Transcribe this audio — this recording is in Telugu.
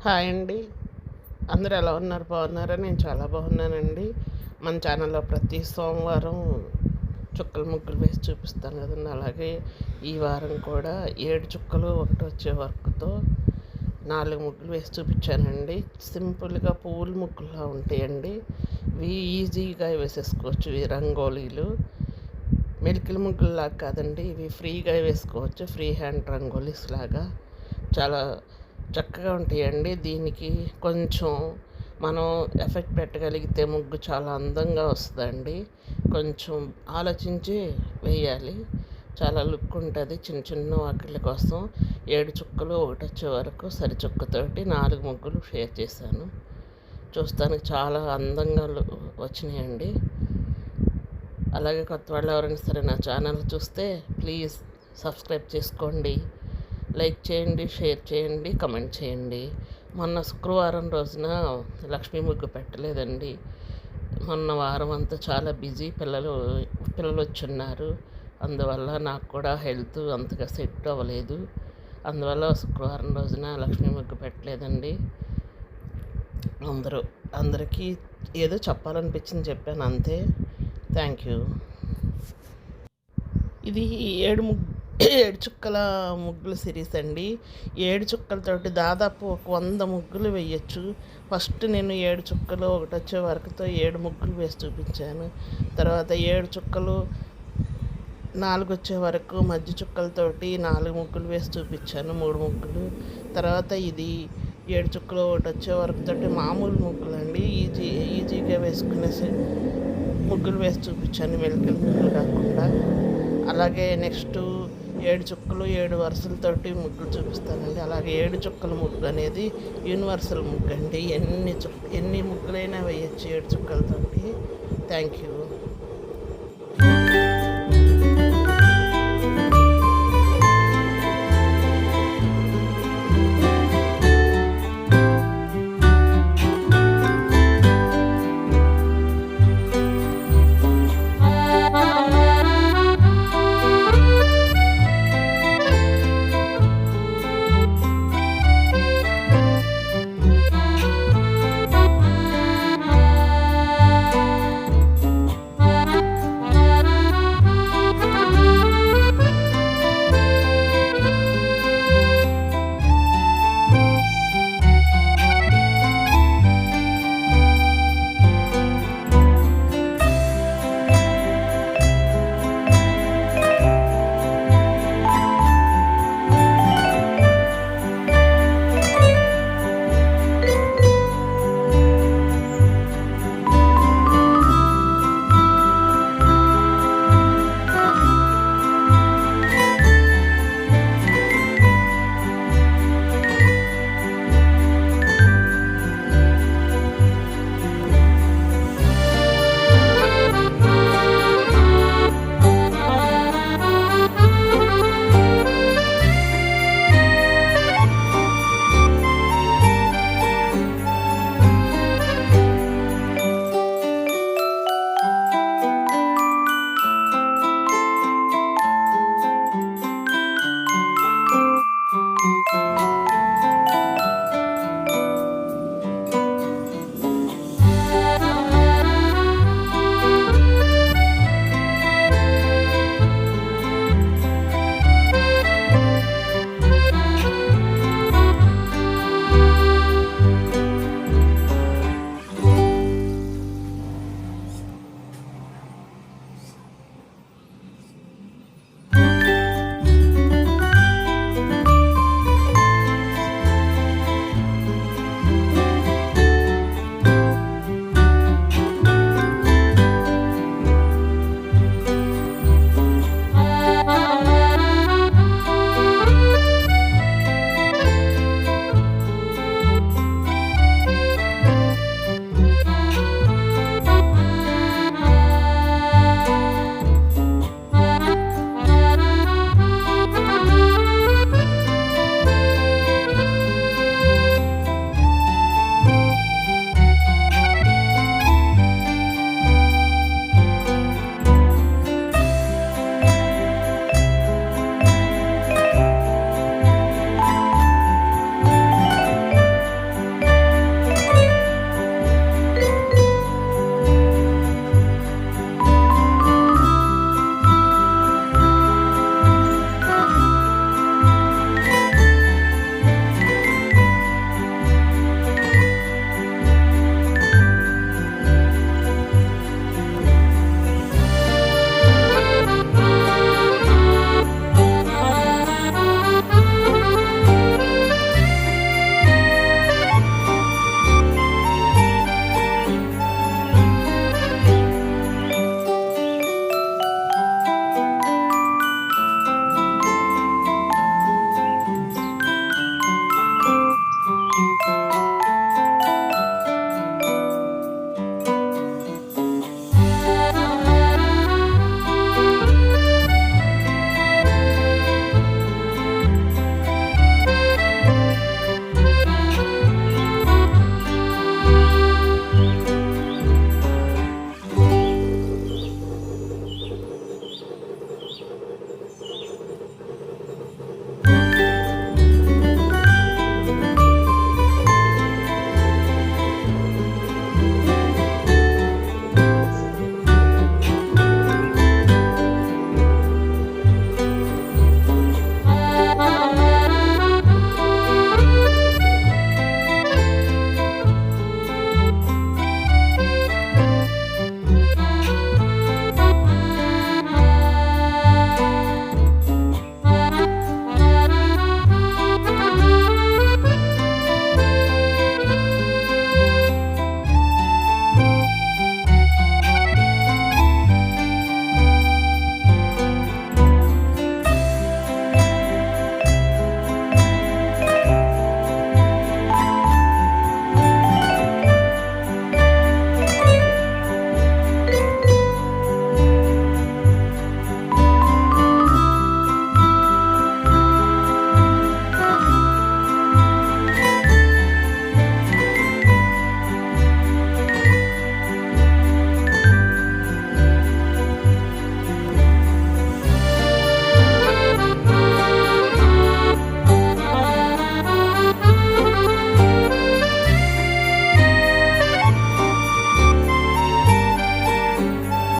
హాయ్ అండి. అందరూ ఎలా ఉన్నారు? బాగున్నారా? నేను చాలా బాగున్నానండి. మన ఛానల్లో ప్రతి సోమవారం చుక్కలు ముగ్గులు వేసి చూపిస్తాను కదండి. అలాగే ఈ వారం కూడా ఏడు చుక్కలు ఒకటి వచ్చే వర్క్తో నాలుగు ముగ్గులు వేసి చూపించానండి. సింపుల్గా పువ్వుల ముగ్గులా ఉంటాయండి. ఇవి ఈజీగా వేసేసుకోవచ్చు. ఇవి రంగోలీలు. మెలికల ముగ్గుల్లాగా కాదండి. ఇవి ఫ్రీగా వేసుకోవచ్చు. ఫ్రీ హ్యాండ్ రంగోలీస్ లాగా. చాలా చక్కగా ఉంటాయండి. దీనికి కొంచెం మనం ఎఫెక్ట్ పెట్టగలిగితే ముగ్గు చాలా అందంగా వస్తుందండి. కొంచెం ఆలోచించి వేయాలి. చాలా లుక్ ఉంటుంది చిన్న చిన్న వాకిళ్ళ కోసం. ఏడు చుక్కలు ఒకటి వచ్చే వరకు సరి చుక్కతోటి నాలుగు ముగ్గులు షేర్ చేశాను. చూస్తానికి చాలా అందంగా వచ్చినాయండి. అలాగే కొత్త వాళ్ళు ఎవరైనా సరే నా ఛానల్ చూస్తే ప్లీజ్ సబ్స్క్రైబ్ చేసుకోండి. లైక్ చేయండి షేర్ చేయండి కమెంట్ చేయండి. మొన్న శుక్రవారం రోజున లక్ష్మీ ముగ్గు పెట్టలేదండి. మొన్న వారం అంతా చాలా బిజీ పిల్లలు పిల్లలు వచ్చున్నారు. అందువల్ల నాకు కూడా హెల్త్ అంతగా సెట్ అవ్వలేదు. అందువల్ల శుక్రవారం రోజున లక్ష్మీ ముగ్గు పెట్టలేదండి. అందరూ అందరికీ ఏదో చెప్పాలనిపించింది చెప్పాను అంతే. Thank you. ఇది ఏడు ముగ్గు ఏడు చుక్కల ముగ్గుల సిరీస్ అండి. ఏడు చుక్కలతోటి దాదాపు ఒక వంద ముగ్గులు వేయచ్చు ఫస్ట్ నేను ఏడు చుక్కలు ఒకటి వచ్చే వరకుతో ఏడు ముగ్గులు వేసి చూపించాను. తర్వాత ఏడు చుక్కలు నాలుగు వచ్చే వరకు మధ్య చుక్కలతోటి నాలుగు ముగ్గులు వేసి చూపించాను మూడు ముగ్గులు. తర్వాత ఇది ఏడు చుక్కలు ఒకటి వచ్చే వరకు తోటి మామూలు ముగ్గులు అండి. ఈజీ ఈజీగా వేసుకునే ముగ్గులు వేసి చూపించాను. మెలికల ముగ్గులు కాకుండా. అలాగే నెక్స్ట్ ఏడు చుక్కలు ఏడు వరుసలతోటి ముగ్గులు చూపిస్తానండి. అలాగే ఏడు చుక్కల ముగ్గు అనేది యూనివర్సల్ ముగ్గు అండి ఎన్ని చుక్క ఎన్ని ముగ్గులైనా వేయచ్చు ఏడు చుక్కలతోటి థ్యాంక్ యూ.